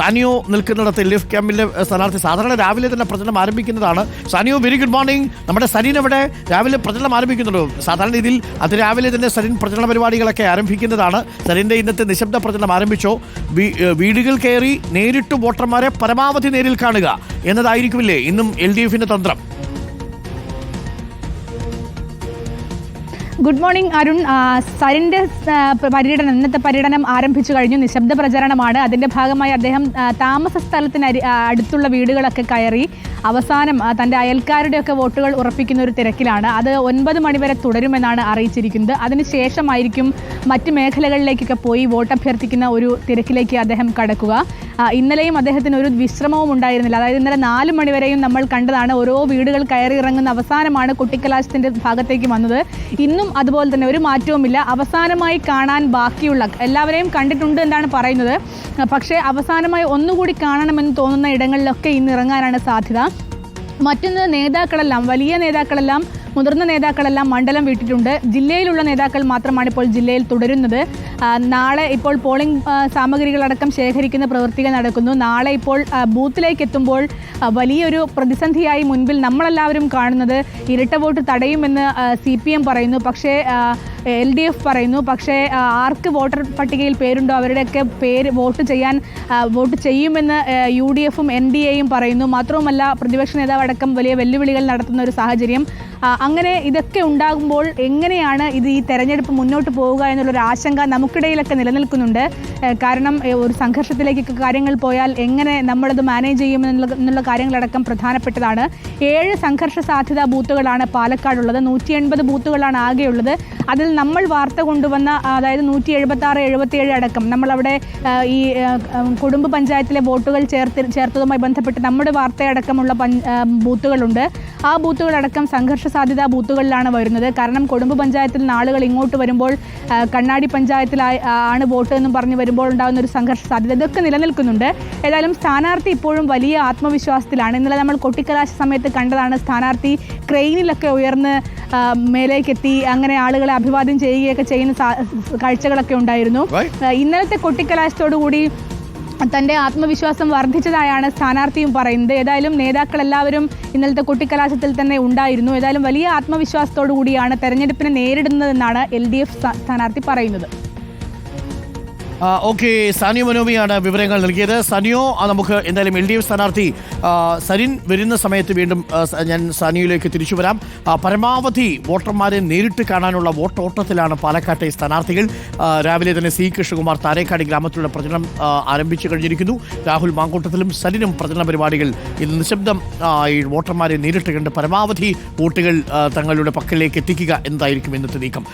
Sanio നിൽക്കുന്നിടത്ത് L F ക്യാമ്പിലെ ഏഹ്, സ്ഥാനാർത്ഥി സാധാരണ രാവിലെ തന്നെ പ്രചരണം ആരംഭിക്കുന്നതാണ്. സാനിയോ വെരി ഗുഡ് മോർണിംഗ് നമ്മുടെ സരീൻ അവിടെ രാവിലെ പ്രചരണം ആരംഭിക്കുന്നുണ്ടോ? സാധാരണ രീതിയിൽ അതിരാവിലെ തന്നെ സരീൻ പ്രചരണ പരിപാടികളൊക്കെ ആരംഭിക്കുന്നതാണ്. സരീന്റെ ഇന്നത്തെ നിശബ്ദ പ്രചരണം ആരംഭിച്ചോ? വീടുകൾ കയറി നേരിട്ട് വോട്ടർമാരെ പരമാവധി നേരിൽ കാണുക എന്നതായിരിക്കുമില്ലേ ഇന്നും എൽ ഡി എഫിന്റെ തന്ത്രം. Good morning Arun. സരിന്റെ പര്യടനം ഇന്നത്തെ പര്യടനം ആരംഭിച്ചു കഴിഞ്ഞു. നിശബ്ദ പ്രചരണമാണ്. അതിന്റെ ഭാഗമായി അദ്ദേഹം താമസ സ്ഥലത്തിന് അടുത്തുള്ള വീടുകളൊക്കെ കയറി അവസാനം തന്റെ അയൽക്കാരുടെയൊക്കെ വോട്ടുകൾ ഉറപ്പിക്കുന്ന ഒരു തിരക്കിലാണ്. അത് ഒൻപത് മണിവരെ തുടരുമെന്നാണ് അറിയിച്ചിരിക്കുന്നത്. അതിനുശേഷമായിരിക്കും മറ്റ് മേഖലകളിലേക്കൊക്കെ പോയി വോട്ട് അഭ്യർത്ഥിക്കുന്ന ഒരു തിരക്കിലേക്ക് അദ്ദേഹം കടക്കുക. ഇന്നലെയും അദ്ദേഹത്തിന് ഒരു വിശ്രമവും ഉണ്ടായിരുന്നില്ല. അതായത് ഇന്നലെ നാല് മണിവരെയും നമ്മൾ കണ്ടതാണ് ഓരോ വീടുകൾ കയറി ഇറങ്ങുന്ന അവസാനമാണ് കുട്ടിക്കലാശത്തിന്റെ ഭാഗത്തേക്ക് വന്നത്. ഇന്നും അതുപോലെ തന്നെ ഒരു മാറ്റവുമില്ല. അവസാനമായി കാണാൻ ബാക്കിയുള്ള എല്ലാവരെയും കണ്ടിട്ടുണ്ട് എന്നാണ് പറയുന്നത്. പക്ഷേ അവസാനമായി ഒന്നുകൂടി കാണണമെന്ന് തോന്നുന്ന ഇടങ്ങളിലൊക്കെ ഇന്ന് ഇറങ്ങാനാണ് സാധ്യത. മറ്റൊന്ന് നേതാക്കളെല്ലാം വലിയ നേതാക്കളെല്ലാം മുതിർന്ന നേതാക്കളെല്ലാം മണ്ഡലം വിട്ടിട്ടുണ്ട്. ജില്ലയിലുള്ള നേതാക്കൾ മാത്രമാണ് ഇപ്പോൾ ജില്ലയിൽ തുടരുന്നത്. നാളെ ഇപ്പോൾ പോളിംഗ് സാമഗ്രികളടക്കം ശേഖരിക്കുന്ന പ്രവൃത്തികൾ നടക്കുന്നു. നാളെ ഇപ്പോൾ ബൂത്തിലേക്ക് എത്തുമ്പോൾ വലിയൊരു പ്രതിസന്ധിയായി മുൻപിൽ നമ്മളെല്ലാവരും കാണുന്നത് ഇരട്ട വോട്ട് തടയുമെന്ന് സി പി എം പറയുന്നു. പക്ഷേ എൽ ഡി എഫ് പറയുന്നു. പക്ഷേ ആർക്ക് വോട്ടർ പട്ടികയിൽ പേരുണ്ടോ അവരുടെയൊക്കെ പേര് വോട്ട് ചെയ്യാൻ വോട്ട് ചെയ്യുമെന്ന് യു ഡി എഫും എൻ ഡി എയും പറയുന്നു. മാത്രവുമല്ല പ്രതിപക്ഷ നേതാവ് അടക്കം വലിയ വെല്ലുവിളികൾ നടത്തുന്ന ഒരു സാഹചര്യം അങ്ങനെ ഇതൊക്കെ ഉണ്ടാകുമ്പോൾ എങ്ങനെയാണ് ഇത് ഈ തെരഞ്ഞെടുപ്പ് മുന്നോട്ട് പോവുക എന്നുള്ളൊരു ആശങ്ക നമുക്കിടയിലൊക്കെ നിലനിൽക്കുന്നുണ്ട്. കാരണം ഒരു സംഘർഷത്തിലേക്കൊക്കെ കാര്യങ്ങൾ പോയാൽ എങ്ങനെ നമ്മളത് മാനേജ് ചെയ്യുമെന്നുള്ള എന്നുള്ള കാര്യങ്ങളടക്കം പ്രധാനപ്പെട്ടതാണ്. ഏഴ് സംഘർഷ സാധ്യതാ ബൂത്തുകളാണ് പാലക്കാടുള്ളത്. നൂറ്റി എൺപത് ബൂത്തുകളാണ് ആകെയുള്ളത്. അതിൽ നമ്മൾ വാർത്ത കൊണ്ടുവന്ന അതായത് നൂറ്റി എഴുപത്തി ആറ് എഴുപത്തിയേഴ് അടക്കം നമ്മളവിടെ ഈ കുടുംബ പഞ്ചായത്തിലെ വോട്ടുകൾ ചേർത്ത് ചേർത്തതുമായി ബന്ധപ്പെട്ട് നമ്മുടെ വാർത്തയടക്കമുള്ള ബൂത്തുകളുണ്ട്. ആ ബൂത്തുകളടക്കം സംഘർഷ സാധ്യതാ ബൂത്തുകളിലാണ് വരുന്നത്. കാരണം കുടുംബ പഞ്ചായത്തിൽ നിന്ന് ആളുകൾ ഇങ്ങോട്ട് വരുമ്പോൾ കണ്ണാടി പഞ്ചായത്തിലായി ആണ് വോട്ട് എന്നും പറഞ്ഞ് വരുമ്പോൾ ഉണ്ടാകുന്ന ഒരു സംഘർഷ സാധ്യത ഇതൊക്കെ നിലനിൽക്കുന്നുണ്ട്. ഏതായാലും സ്ഥാനാർത്ഥി ഇപ്പോഴും വലിയ ആത്മവിശ്വാസത്തിലാണ്. ഇന്നലെ നമ്മൾ കൊട്ടിക്കലാശ സമയത്ത് കണ്ടതാണ് സ്ഥാനാർത്ഥി ക്രെയിനിലൊക്കെ ഉയർന്ന് മേലേക്കെത്തി. അങ്ങനെ ആളുകളെ അഭിവാദ്യം ചെയ്യുകയൊക്കെ ചെയ്യുന്ന കാഴ്ചകളൊക്കെ ഉണ്ടായിരുന്നു. ഇന്നലത്തെ കൊട്ടിക്കലാശത്തോടു കൂടി തന്റെ ആത്മവിശ്വാസം വർദ്ധിച്ചതായാണ് സ്ഥാനാർത്ഥിയും പറയുന്നത്. ഏതായാലും നേതാക്കൾ എല്ലാവരും ഇന്നലത്തെ കുട്ടിക്കലാശത്തിൽ തന്നെ ഉണ്ടായിരുന്നു. ഏതായാലും വലിയ ആത്മവിശ്വാസത്തോടു കൂടിയാണ് തെരഞ്ഞെടുപ്പിനെ നേരിടുന്നതെന്നാണ് എൽ ഡി എഫ് സ്ഥാനാർത്ഥി പറയുന്നത്. ഓക്കെ സാനിയോ മനോമിയാണ് വിവരങ്ങൾ നൽകിയത്. സനിയോ നമുക്ക് എന്തായാലും എൽ ഡി എഫ് സ്ഥാനാർത്ഥി സരിൻ വരുന്ന സമയത്ത് വീണ്ടും ഞാൻ സാനിയോയിലേക്ക് തിരിച്ചു വരാം. പരമാവധി വോട്ടർമാരെ നേരിട്ട് കാണാനുള്ള വോട്ടോട്ടത്തിലാണ് പാലക്കാട്ടെ സ്ഥാനാർത്ഥികൾ. രാവിലെ തന്നെ സി കൃഷ്ണകുമാർ താരേക്കാട് ഗ്രാമത്തിലുള്ള പ്രചരണം ആരംഭിച്ചു കഴിഞ്ഞിരിക്കുന്നു. രാഹുൽ മാങ്കൂട്ടത്തിലും സരിനും പ്രചരണ പരിപാടികൾ ഇന്ന് നിശബ്ദം ഈ വോട്ടർമാരെ നേരിട്ട് കണ്ട് പരമാവധി വോട്ടുകൾ തങ്ങളുടെ പക്കലേക്ക് എത്തിക്കുക എന്നതായിരിക്കും ഇന്നത്തെ നീക്കം?